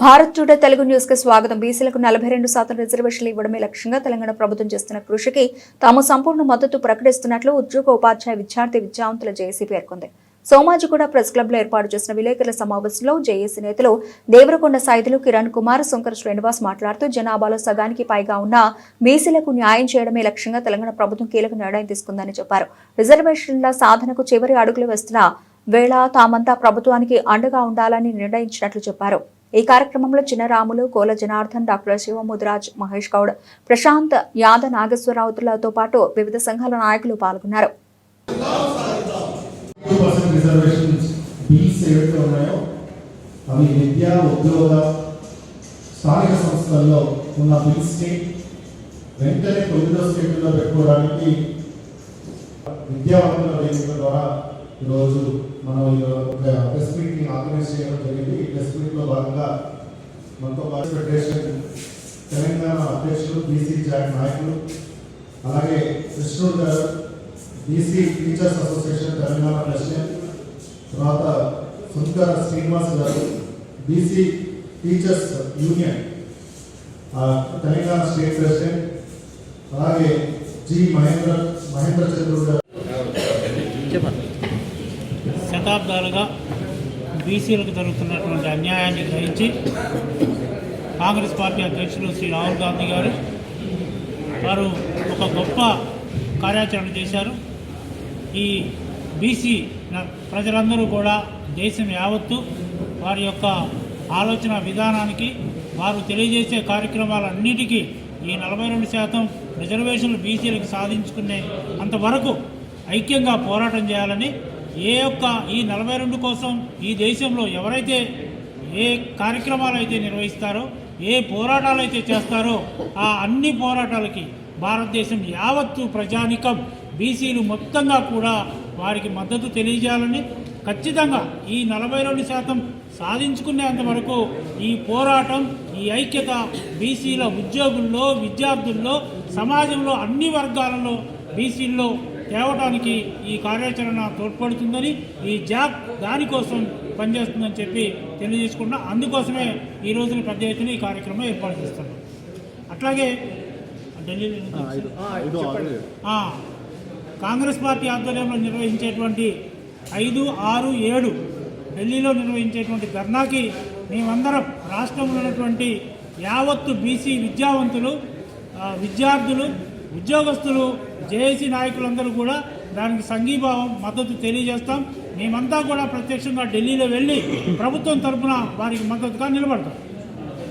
భారత్ చూడ తెలుగు న్యూస్కి స్వాగతం. బీసీలకు నలభై రెండు శాతం రిజర్వేషన్లు ఇవ్వడమే లక్ష్యంగా తెలంగాణ ప్రభుత్వం చేస్తున్న కృషికి తాము సంపూర్ణ మద్దతు ప్రకటిస్తున్నట్లు ఉద్యోగ ఉపాధ్యాయ విద్యార్థి విద్యావంతుల జేఏసీ పేర్కొంది. సోమాజిగూడ ప్రెస్ క్లబ్లో ఏర్పాటు చేసిన విలేకరుల సమావేశంలో జేఏసీ నేతలు దేవరకొండ సాయిధులు కిరణ్ కుమార్ శంకర్ శ్రీనివాస్ మాట్లాడుతూ జనాభాలో సగానికి పైగా ఉన్న బీసీలకు న్యాయం చేయడమే లక్ష్యంగా తెలంగాణ ప్రభుత్వం కీలక నిర్ణయం తీసుకుందని చెప్పారు. రిజర్వేషన్ల సాధనకు చివరి అడుగులు వేస్తున్న వేళ తామంతా ప్రభుత్వానికి అండగా ఉండాలని నిర్ణయించినట్లు చెప్పారు. ఈ కార్యక్రమంలో చిన్నరాములు కోల జనార్దన్ డాక్టర్ శివముదిరాజ్ మహేష్ గౌడ్ ప్రశాంత్ యాద నాగేశ్వరరావులతో పాటు వివిధ సంఘాల నాయకులు పాల్గొన్నారు. అవి విద్యా ఉద్యోగ స్థానిక సంస్థల్లో ఉన్న బిల్స్ని వెంటనే తొమ్మిదో స్టేట్లో పెట్టుకోవడానికి విద్యావంతుల వేదిక ద్వారా ఈరోజు మనం ఈ ఒక ప్రెస్ మీట్ని ఆర్గనైజ్ చేయడం జరిగింది. ఈ ప్రెస్ మీట్లో భాగంగా మనతో పాటు ఫెడరేషన్ తెలంగాణ అధ్యక్షులు బీసీ జాయింట్ నాయకులు అలాగే Krishnudu garu BC teachers association Telangana president తర్వాత Sundara Srinivas garu BC teachers union ఆ, తెలంగాణ స్టేట్ ప్రెసిడెంట్ అలాగే జి మహేంద్ర మహేంద్ర చంద్రుడు గారు. శతాబ్దాలుగా బీసీలకు జరుగుతున్నటువంటి అన్యాయాన్ని గ్రహించి కాంగ్రెస్ పార్టీ అధ్యక్షులు శ్రీ రాహుల్ గాంధీ గారు వారు ఒక గొప్ప కార్యాచరణ చేశారు. ఈ బీసీ ప్రజలందరూ కూడా దేశం యావత్తు వారి యొక్క ఆలోచన విధానానికి వారు తెలియజేసే కార్యక్రమాలన్నిటికీ ఈ నలభై రెండు శాతం రిజర్వేషన్లు బీసీలకు సాధించుకునే అంతవరకు ఐక్యంగా పోరాటం చేయాలని ఏ యొక్క ఈ నలభై రెండు కోసం ఈ దేశంలో ఎవరైతే ఏ కార్యక్రమాలు అయితే నిర్వహిస్తారో ఏ పోరాటాలు అయితే చేస్తారో ఆ అన్ని పోరాటాలకి భారతదేశం యావత్తు ప్రజానికం బీసీలు మొత్తంగా కూడా వారికి మద్దతు తెలియజేయాలని ఖచ్చితంగా ఈ నలభై రెండు శాతం సాధించుకునేంత వరకు ఈ పోరాటం ఈ ఐక్యత బీసీల ఉద్యోగుల్లో విద్యార్థుల్లో సమాజంలో అన్ని వర్గాలలో బీసీల్లో తేవటానికి ఈ కార్యాచరణ తోడ్పడుతుందని ఈ జాబ్ దానికోసం పనిచేస్తుందని చెప్పి తెలియజేసుకుంటున్నా అందుకోసమే ఈ రోజున పెద్ద ఎత్తున ఈ కార్యక్రమం ఏర్పాటు చేస్తున్నాం. అట్లాగే కాంగ్రెస్ పార్టీ ఆధ్వర్యంలో నిర్వహించేటువంటి ఐదు ఆరు ఏడు ఢిల్లీలో నిర్వహించేటువంటి ధర్నాకి మేమందరం రాష్ట్రంలో ఉన్నటువంటి యావత్తు బీసీ విద్యావంతులు విద్యార్థులు ఉద్యోగస్తులు జేఏసీ నాయకులందరూ కూడా దానికి సంఘీభావం మద్దతు తెలియజేస్తాం. మేమంతా కూడా ప్రత్యక్షంగా ఢిల్లీలో వెళ్ళి ప్రభుత్వం తరఫున వారికి మద్దతుగా నిలబడతాం.